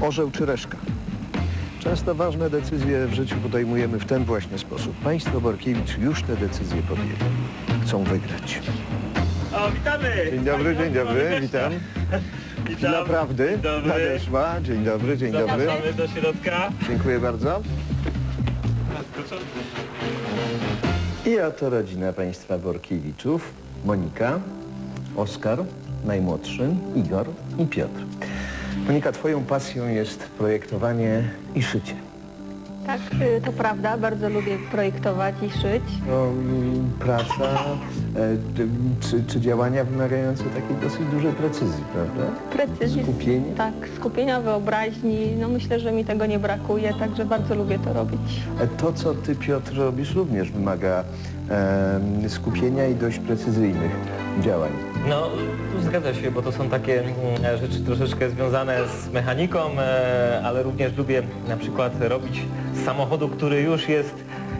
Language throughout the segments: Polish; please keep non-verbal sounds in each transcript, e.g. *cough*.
Orzeł czy reszka? Często ważne decyzje w życiu podejmujemy w ten właśnie sposób. Państwo Borkiewicz już te decyzje podjęli. Chcą wygrać. O, witamy! Dzień dobry, dzień dobry, witam. Chwila *laughs* Witam. prawdy Dzień dobry. nadeszła. Dzień dobry, dzień dobry. Zapraszamy do środka. Dziękuję bardzo. I oto rodzina państwa Borkiewiczów. Monika, Oskar, najmłodszy, Igor i Piotr. Monika, twoją pasją jest projektowanie i szycie. Tak, y, to prawda. Bardzo lubię projektować i szyć. No, mm, praca e, czy, czy działania wymagające takiej dosyć dużej precyzji, prawda? Precyzji. Skupienie? Tak, skupienia, wyobraźni. No myślę, że mi tego nie brakuje, także bardzo lubię to robić. E, To, co ty, Piotr, robisz, również wymaga em, skupienia i dość precyzyjnych działań. No, zgadza się, bo to są takie mm, rzeczy troszeczkę związane z mechaniką, e, ale również lubię na przykład robić z samochodu, który już jest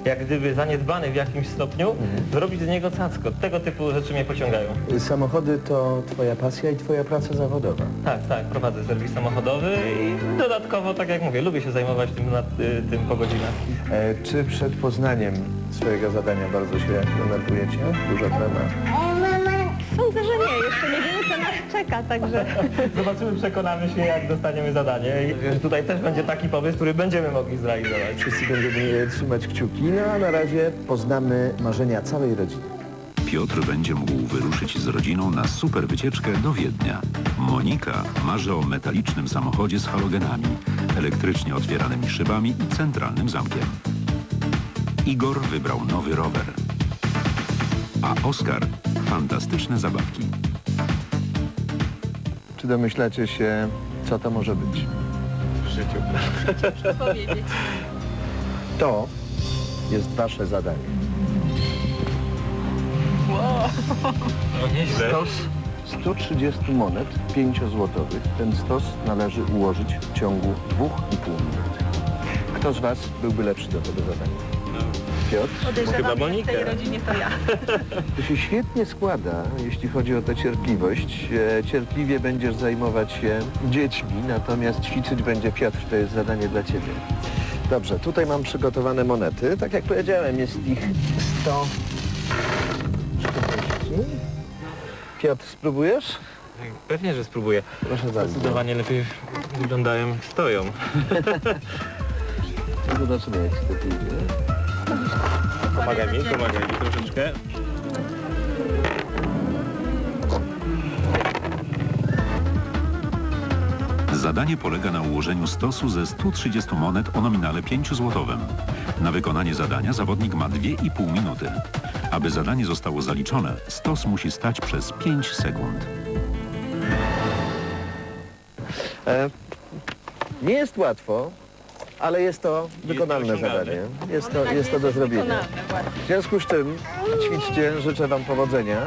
jak gdyby zaniedbany w jakimś stopniu, zrobić z niego cacko. Tego typu rzeczy mnie pociągają. Samochody to twoja pasja i twoja praca zawodowa. Tak, tak, prowadzę serwis samochodowy i dodatkowo, tak jak mówię, lubię się zajmować tym, na, y, tym po godzinach. E, Czy przed poznaniem swojego zadania bardzo się denerwujecie? Duża trema? Sądzę. Jeszcze nie wiemy, co nas czeka, także... *laughs* Zobaczymy, przekonamy się, jak dostaniemy zadanie. I że tutaj też będzie taki pomysł, który będziemy mogli zrealizować. Wszyscy będziemy trzymać kciuki, no a na razie poznamy marzenia całej rodziny. Piotr będzie mógł wyruszyć z rodziną na super wycieczkę do Wiednia. Monika marzy o metalicznym samochodzie z halogenami, elektrycznie otwieranymi szybami i centralnym zamkiem. Igor wybrał nowy rower. A Oskar fantastyczne zabawki. Czy domyślacie się, co to może być? W życiu. powiedzieć. *laughs* To jest wasze zadanie. No nieźle. Stos 130 monet 5-złotowych. Ten stos należy ułożyć w ciągu 2,5 minuty. Kto z was byłby lepszy do tego zadania? Piotr? Chyba Monikę. tej rodzinie to ja. *laughs* To się świetnie składa, jeśli chodzi o tę cierpliwość. E, Cierpliwie będziesz zajmować się dziećmi, natomiast ćwiczyć będzie Piotr. To jest zadanie dla ciebie. Dobrze, tutaj mam przygotowane monety. Tak jak powiedziałem, jest ich 140. Piotr, spróbujesz? Pewnie, że spróbuję. Proszę bardzo. Zdecydowanie lepiej wyglądają jak stoją. *laughs* Zobaczymy, jak się to pójdzie. Pomagaj mi, pomagaj mi troszeczkę. Zadanie polega na ułożeniu stosu ze 130 monet o nominale 5 złotowym. Na wykonanie zadania zawodnik ma 2,5 minuty. Aby zadanie zostało zaliczone, stos musi stać przez 5 sekund. E, nie jest łatwo, ale jest to wykonalne zadanie. Jest to, jest to do zrobienia. Wykonalne właśnie. W związku z czym ćwiczcie, życzę Wam powodzenia.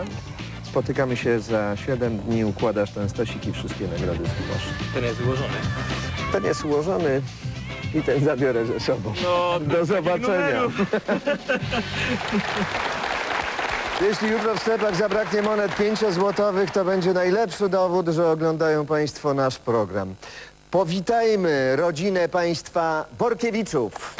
Spotykamy się za 7 dni, układasz ten stosik i wszystkie nagrody zgłosz. Ten jest złożony. Ten jest ułożony i ten zabiorę ze sobą. No, Do zobaczenia. *laughs* Jeśli jutro w sklepach zabraknie monet 5-złotowych, to będzie najlepszy dowód, że oglądają Państwo nasz program. Powitajmy rodzinę państwa Borkiewiczów.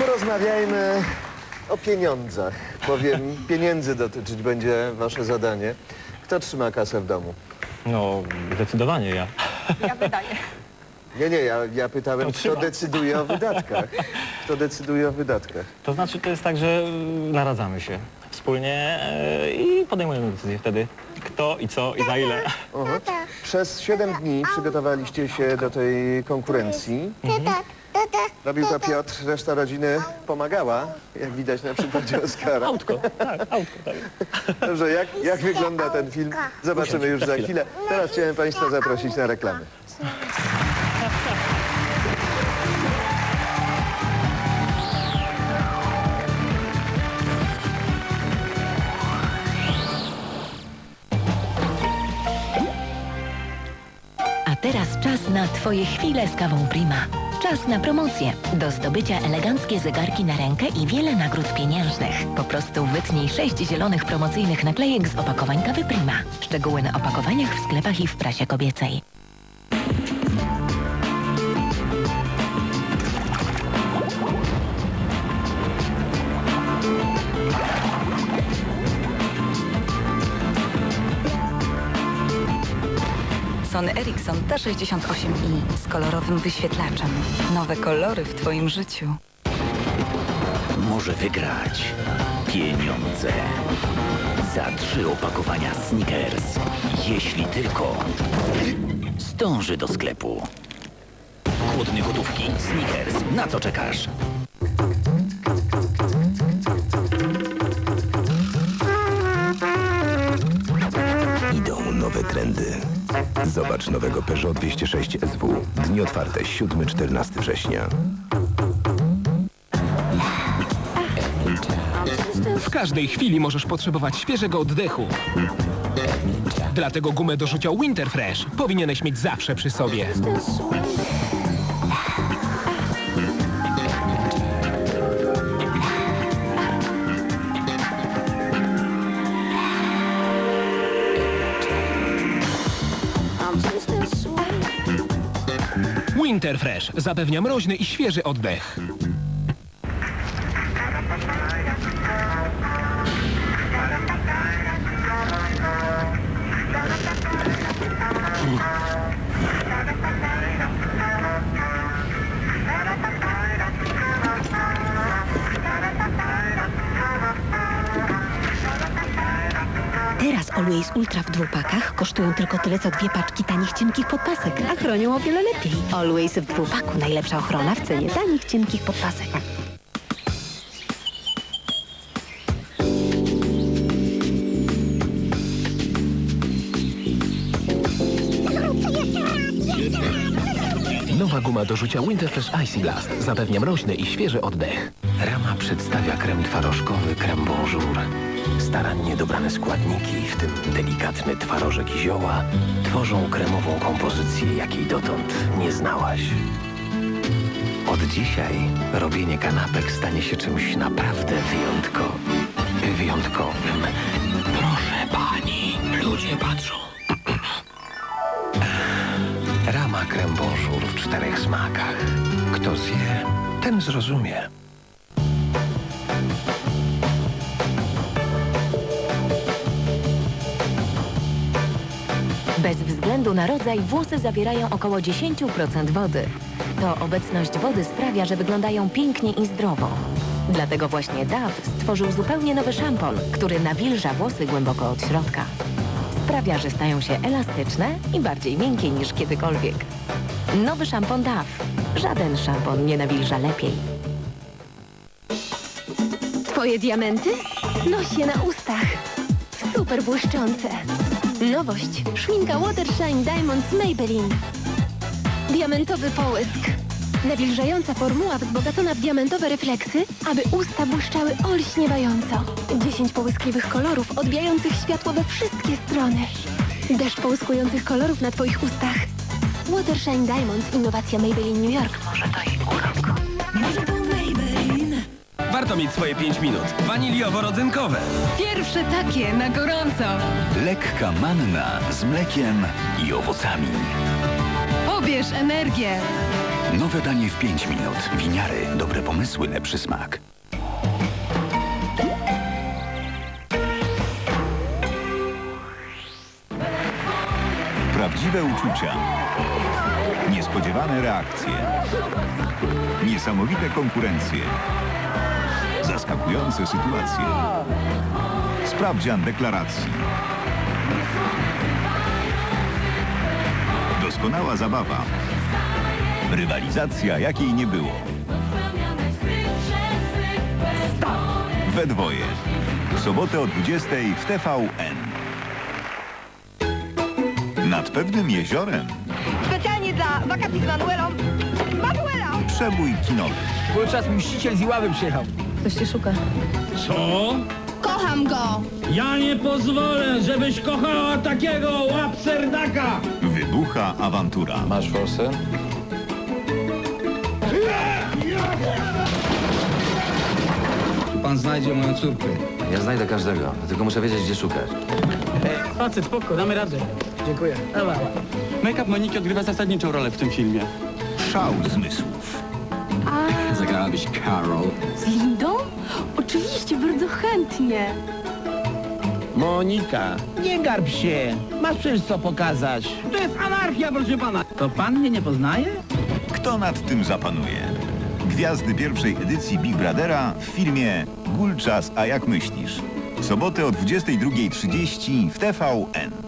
Porozmawiajmy o pieniądzach, bowiem pieniędzy dotyczyć będzie Wasze zadanie. Kto trzyma kasę w domu? No, zdecydowanie ja. Ja wydaję. Nie, nie, ja, ja pytałem, To kto decyduje o wydatkach. Kto decyduje o wydatkach? To znaczy, to jest tak, że y, naradzamy się wspólnie y, i podejmujemy decyzję wtedy, kto i co i za ile. Aha. Przez 7 dni przygotowaliście się do tej konkurencji. Robił to Piotr, reszta rodziny pomagała, jak widać na przykładzie Oskara. Autko, tak, autko, tak. Dobrze, jak, jak wygląda ten film? Zobaczymy już za chwilę. Teraz chciałem Państwa zaprosić na reklamy. teraz czas na Twoje chwile z kawą Prima. Czas na promocję. Do zdobycia eleganckie zegarki na rękę i wiele nagród pieniężnych. Po prostu wytnij sześć zielonych promocyjnych naklejek z opakowań kawy Prima. Szczegóły na opakowaniach w sklepach i w prasie kobiecej. Sony Ericsson T68i z kolorowym wyświetlaczem. Nowe kolory w Twoim życiu. może wygrać pieniądze za trzy opakowania Snickers, jeśli tylko zdąży do sklepu. Głodny gotówki, Snickers, na co czekasz? Zobacz nowego Peugeot 206 SW. Dni otwarte 7-14 września. W każdej chwili możesz potrzebować świeżego oddechu. Dlatego gumę do rzucia Winterfresh powinieneś mieć zawsze przy sobie. Zapewnia mroźny i świeży oddech. Always Ultra w dwupakach kosztują tylko tyle, co dwie paczki tanich cienkich podpasek, a chronią o wiele lepiej. Always w dwupaku najlepsza ochrona w cenie tanich cienkich podpasek. Nowa guma do rzucia Winterfresh Icy Blast zapewnia mroźny i świeży oddech. Rama przedstawia krem twarożkowy Krem Bonjour. Starannie dobrane składniki, w tym delikatny twarożek i zioła, tworzą kremową kompozycję, jakiej dotąd nie znałaś. Od dzisiaj robienie kanapek stanie się czymś naprawdę wyjątko... wyjątkowym. Proszę pani, ludzie patrzą. Rama krem Bonjour w czterech smakach. Kto zje, ten zrozumie. Bez względu na rodzaj włosy zawierają około 10% wody. To obecność wody sprawia, że wyglądają pięknie i zdrowo. Dlatego właśnie DAW stworzył zupełnie nowy szampon, który nawilża włosy głęboko od środka. Sprawia, że stają się elastyczne i bardziej miękkie niż kiedykolwiek. Nowy szampon DAW. Żaden szampon nie nawilża lepiej. Twoje diamenty? Noś je na ustach. Super błyszczące. Nowość. Szminka Watershine Diamonds Maybelline. Diamentowy połysk. Nawilżająca formuła wzbogacona w diamentowe refleksy, aby usta błyszczały olśniewająco. 10 połyskliwych kolorów odbijających światło we wszystkie strony. Deszcz połyskujących kolorów na Twoich ustach. Watershine Diamonds, innowacja Maybelline New York. Może to i Warto mieć swoje 5 minut. Waniliowo-rodzynkowe. Pierwsze takie na gorąco. Lekka manna z mlekiem i owocami. Pobierz energię. Nowe danie w 5 minut. Winiary, dobre pomysły, lepszy smak. Prawdziwe uczucia. Niespodziewane reakcje. Niesamowite konkurencje. Zaskakujące sytuacje. Sprawdzian deklaracji. Doskonała zabawa. Rywalizacja, jakiej nie było. We dwoje. W sobotę o 20 w TVN. Nad pewnym jeziorem Specjalnie dla wakacji z Manuelą. Manuela! przebój kinowy. Był czas mściciel z Iławy przyjechał. Ktoś cię szuka. Co? Kocham go! Ja nie pozwolę, żebyś kochała takiego łapserdaka! Wybucha awantura. Masz forsę? Pan znajdzie moją córkę. Ja znajdę każdego, tylko muszę wiedzieć, gdzie szukać. Facet, spoko, damy radę. Dziękuję. Dobra. Make-up Moniki odgrywa zasadniczą rolę w tym filmie. Szał zmysłów. Zagrałabyś Carol. Z Lindą? Oczywiście, bardzo chętnie. Monika, nie garb się. Masz przecież co pokazać. To jest anarchia, proszę pana. To pan mnie nie poznaje? Kto nad tym zapanuje? Gwiazdy pierwszej edycji Big Brothera w filmie Gulczas, a jak myślisz? W sobotę o 22.30 w TVN.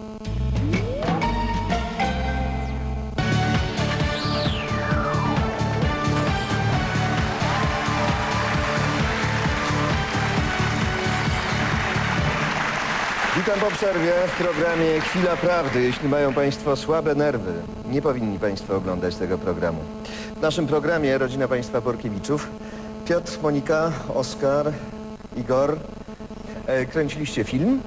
Witam po przerwie w programie Chwila Prawdy. Jeśli mają Państwo słabe nerwy, nie powinni Państwo oglądać tego programu. W naszym programie rodzina Państwa Borkiewiczów, Piotr, Monika, Oskar, Igor, e, kręciliście film.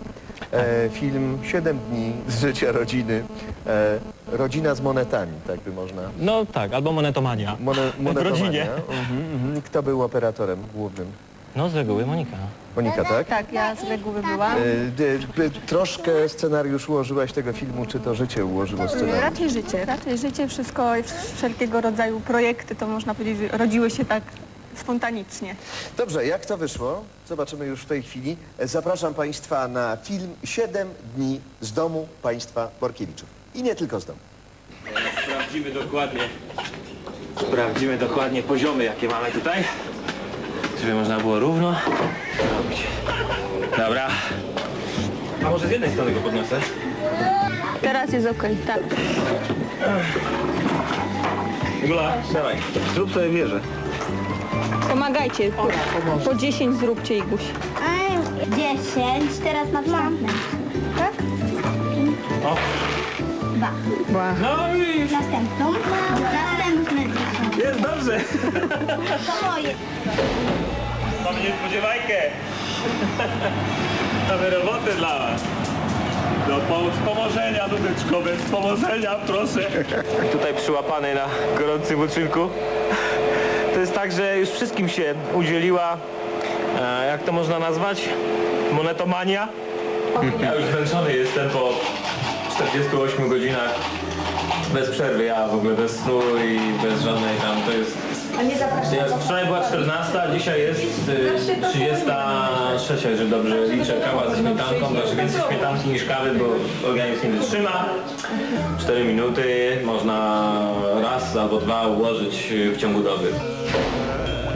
E, film 7 dni z życia rodziny. E, rodzina z monetami, tak by można. No tak, albo monetomania. Mone, *laughs* w monetomania. rodzinie. Mhm, mhm. Kto był operatorem głównym? No z reguły Monika. Monika, tak? Tak, ja z reguły byłam. E, troszkę scenariusz ułożyłaś tego filmu, czy to życie ułożyło scenariusz? Raczej życie, raczej życie, wszystko, wszelkiego rodzaju projekty, to można powiedzieć, że rodziły się tak spontanicznie. Dobrze, jak to wyszło? Zobaczymy już w tej chwili. E, Zapraszam Państwa na film 7 dni z domu państwa Borkiewiczów. I nie tylko z domu. Sprawdzimy dokładnie. Sprawdzimy dokładnie poziomy, jakie mamy tutaj. Żeby można było równo robić. Dobra. A może z jednej strony go podniosę? Teraz jest okej, tak. Gula, dawaj. Zrób sobie wieżę. Pomagajcie, po, po 10 zróbcie Iguś. 10, teraz następne. Tak? O. Dwa. No i Następną. Następne. Jest dobrze. To moje. Mamy niespodziewajkę. Mamy roboty dla was. Do pomożenia, Dudeczko, bez pomożenia, proszę. Tutaj przyłapany na gorącym uczynku. To jest tak, że już wszystkim się udzieliła, e, jak to można nazwać, monetomania. Ja już zmęczony jestem po 48 godzinach bez przerwy, ja w ogóle bez snu i bez żadnej tam, to jest ja, wczoraj była 14, a dzisiaj jest y, 33, jeżeli dobrze liczę, kawa ze śmietanką, znaczy więcej śmietanki niż kawy, bo organizm nie wytrzyma. 4 minuty można raz albo dwa ułożyć y, w ciągu doby.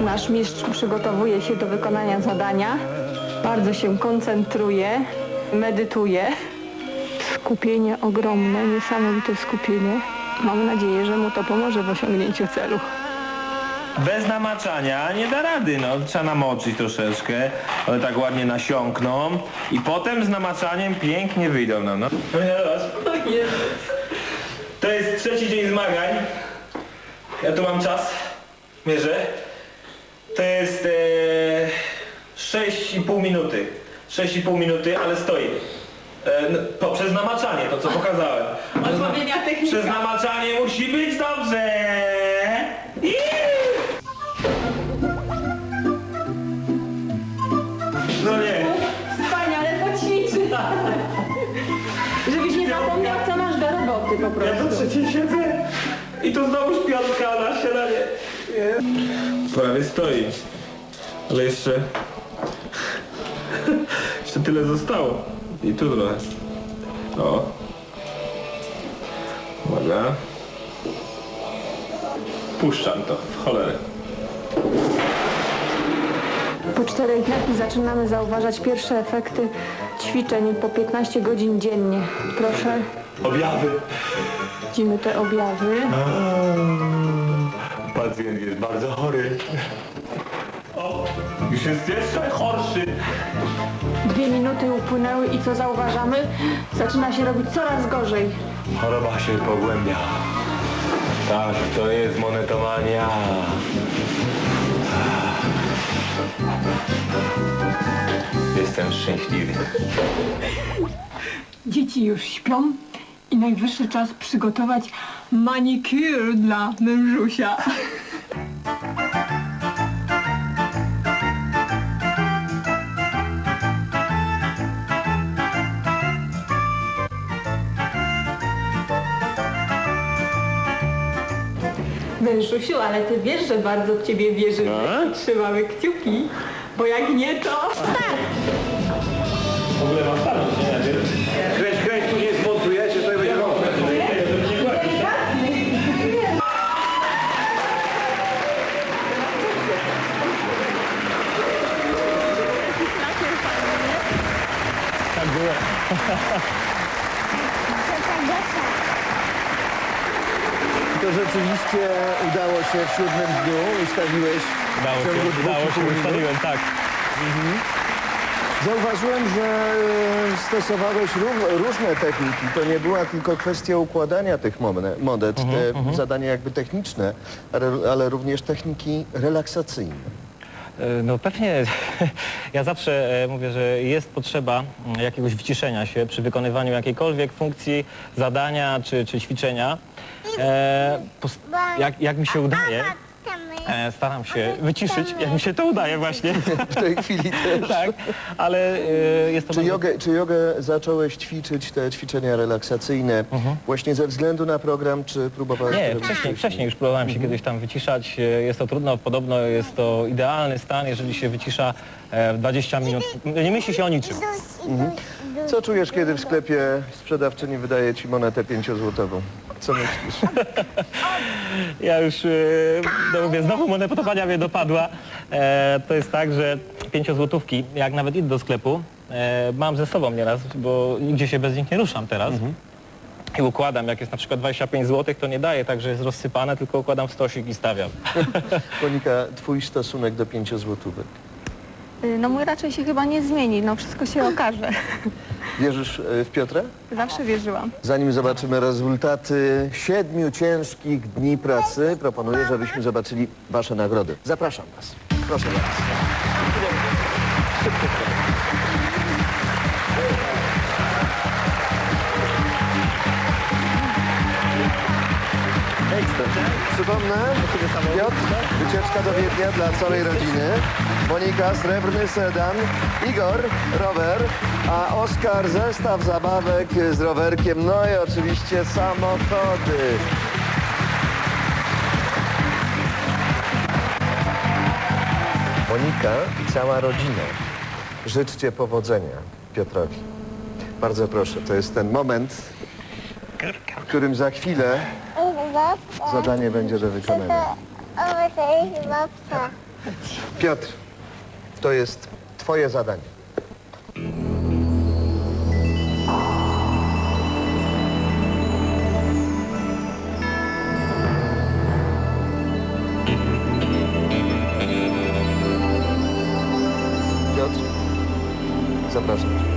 Nasz mistrz przygotowuje się do wykonania zadania, bardzo się koncentruje, medytuje. Skupienie ogromne, niesamowite skupienie. Mam nadzieję, że mu to pomoże w osiągnięciu celu. Bez namaczania nie da rady, no trzeba namoczyć troszeczkę, one tak ładnie nasiąkną i potem z namaczaniem pięknie wyjdą nam, no. No tak jest. To jest trzeci dzień zmagań. Ja tu mam czas, mierzę. To jest e, 6,5 minuty. 6,5 minuty, ale stoi. E, no, poprzez namaczanie, to co pokazałem. Przez, na, przez namaczanie musi być dobrze. No nie. Wspaniale poćwiczy. *laughs* Żebyś nie zapomniał, co masz do roboty po Ja tu trzeciej siedzę i tu znowu śpiątka na śniadanie. Nie. Prawie stoi. Ale jeszcze... *laughs* jeszcze tyle zostało. I tu trochę. O. Uwaga. Puszczam to, w cholerę. Po czterech dniach zaczynamy zauważać pierwsze efekty ćwiczeń po 15 godzin dziennie. Proszę, Objawy. widzimy te objawy. Pacjent jest bardzo chory. O, już jest jeszcze chorszy. Dwie minuty upłynęły i co zauważamy? Zaczyna się robić coraz gorzej. Choroba się pogłębia. Tak, to jest monetomania. Jestem szczęśliwy. Dzieci już śpią i najwyższy czas przygotować manicure dla mężusia. Mężusiu, ale ty wiesz, że bardzo w ciebie wierzymy. Trzymamy kciuki, bo jak nie, to... W ogóle mam stanąć, nie? Kręć, rzeczywiście udało się w siódmym dniu, ustawiłeś Udało w ciągu się, dwóch udało się, ustaliłem, tak. Zauważyłem, że e, stosowałeś ró- różne techniki. To nie była tylko kwestia układania tych mone- monet, te zadania jakby techniczne, ale również techniki relaksacyjne. E, No pewnie, *laughs* ja zawsze e, mówię, że jest potrzeba mm, jakiegoś wyciszenia się przy wykonywaniu jakiejkolwiek funkcji, zadania czy, czy ćwiczenia. E, pos- jak, jak mi się udaje, e, staram się wyciszyć, jak mi się to udaje właśnie. W tej chwili też. tak, ale e, jest to Czy bardzo- jogę, czy jogę zacząłeś ćwiczyć, te ćwiczenia relaksacyjne, właśnie ze względu na program, czy próbowałeś Nie, robić wcześniej, wcześniej już próbowałem się kiedyś tam wyciszać. E, Jest to trudno, podobno jest to idealny stan, jeżeli się wycisza e, w 20 minut. Nie myśli się o niczym. Co czujesz, kiedy w sklepie sprzedawczyni wydaje ci monetę pięciozłotową? Co myślisz? *laughs* Ja już, e, no mówię, znowu monetowania mnie dopadła. E, to jest tak, że pięciozłotówki, jak nawet idę do sklepu, e, mam ze sobą nieraz, bo nigdzie się bez nich nie ruszam teraz. I układam, jak jest na przykład 25 zł, to nie daję tak, że jest rozsypane, tylko układam w stosik i stawiam. *laughs* *laughs* Monika, twój stosunek do pięciozłotówek. No mój raczej się chyba nie zmieni, no wszystko się okaże. Wierzysz e, w Piotra? Zawsze wierzyłam. Zanim zobaczymy rezultaty siedmiu ciężkich dni pracy, proponuję, żebyśmy zobaczyli Wasze nagrody. Zapraszam Was. Proszę bardzo. Przypomnę, Piotr, wycieczka do Wiednia dla całej rodziny, Monika, srebrny sedan, Igor, rower, a Oskar, zestaw zabawek z rowerkiem, no i oczywiście samochody. Monika i cała rodzina, życzcie powodzenia Piotrowi. Bardzo proszę, to jest ten moment, w którym za chwilę zadanie będzie do wykonania. Piotr, to jest twoje zadanie. Piotr, zapraszam cię.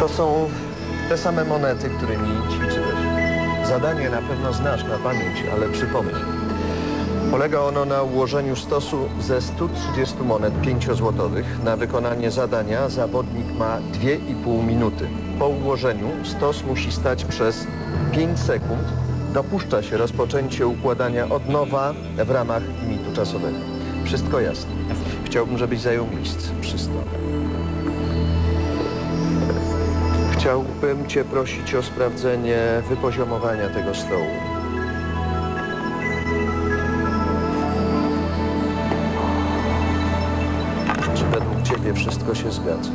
To są te same monety, którymi ćwiczyłeś. Zadanie na pewno znasz na pamięć, ale przypomnę. Polega ono na ułożeniu stosu ze 130 monet 5-złotowych. Na wykonanie zadania zawodnik ma 2,5 minuty. Po ułożeniu stos musi stać przez 5 sekund. Dopuszcza się rozpoczęcie układania od nowa w ramach limitu czasowego. Wszystko jasne. Chciałbym, żebyś zajął miejsce przy stole. Chciałbym Cię prosić o sprawdzenie wypoziomowania tego stołu. Wszystko się zgadza?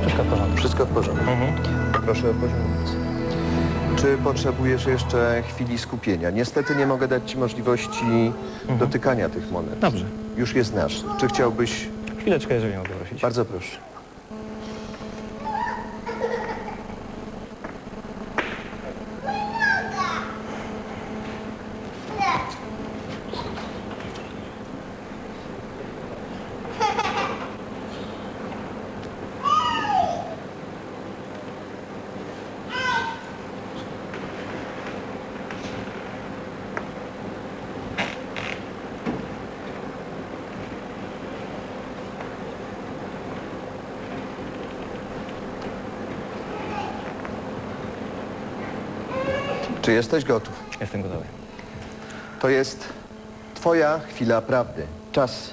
Wszystko w porządku. Wszystko w porządku. Mhm. Proszę o poziom miejsca. Czy potrzebujesz jeszcze chwili skupienia? Niestety nie mogę dać Ci możliwości dotykania tych monet. Dobrze. Już je znasz. Czy chciałbyś... Chwileczkę, jeżeli mogę prosić. Bardzo proszę. Czy jesteś gotów? Jestem gotowy. To jest twoja chwila prawdy. Czas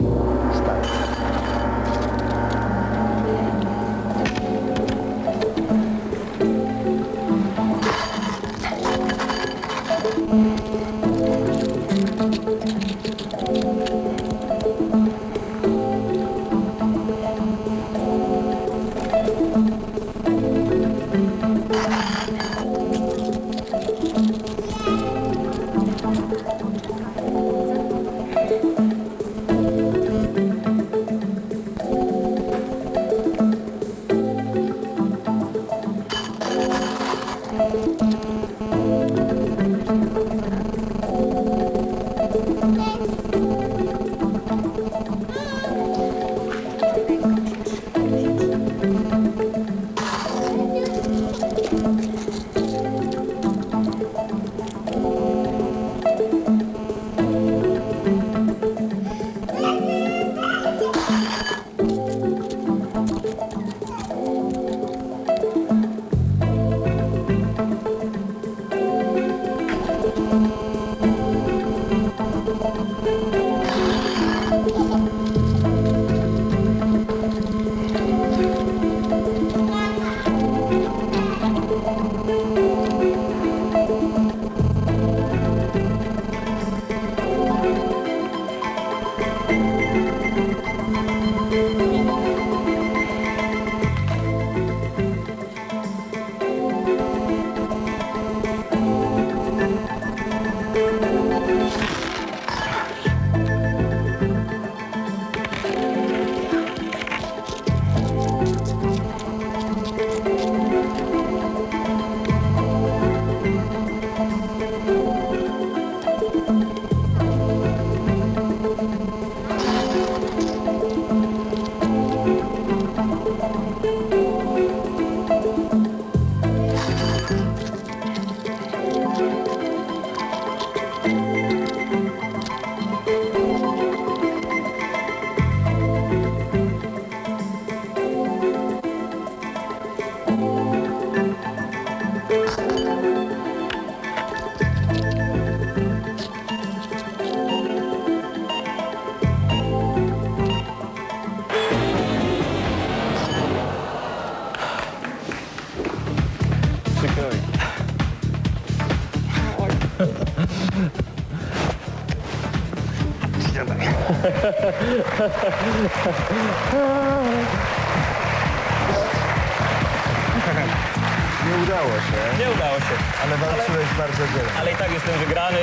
Nie udało się, Nie udało się. ale walczyłeś bardzo dzielnie. Ale i tak jestem wygrany,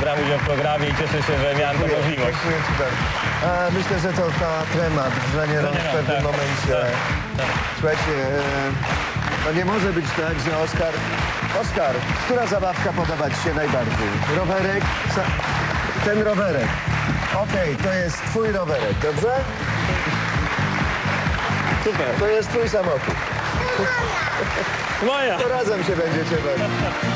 brałem udział w programie i cieszę się, że miałem tę możliwość. Dziękuję Ci bardzo. Myślę, że to ta trema, drżenie rąk w pewnym tak, momencie. tak, Słuchajcie, e, to nie może być tak, że Oskar... Oskar, która zabawka podoba Ci się najbardziej? Rowerek? Ten rowerek. Okej, to jest Twój rowerek, dobrze? Super. To jest Twój samochód. Moja! To razem się będziecie bawić.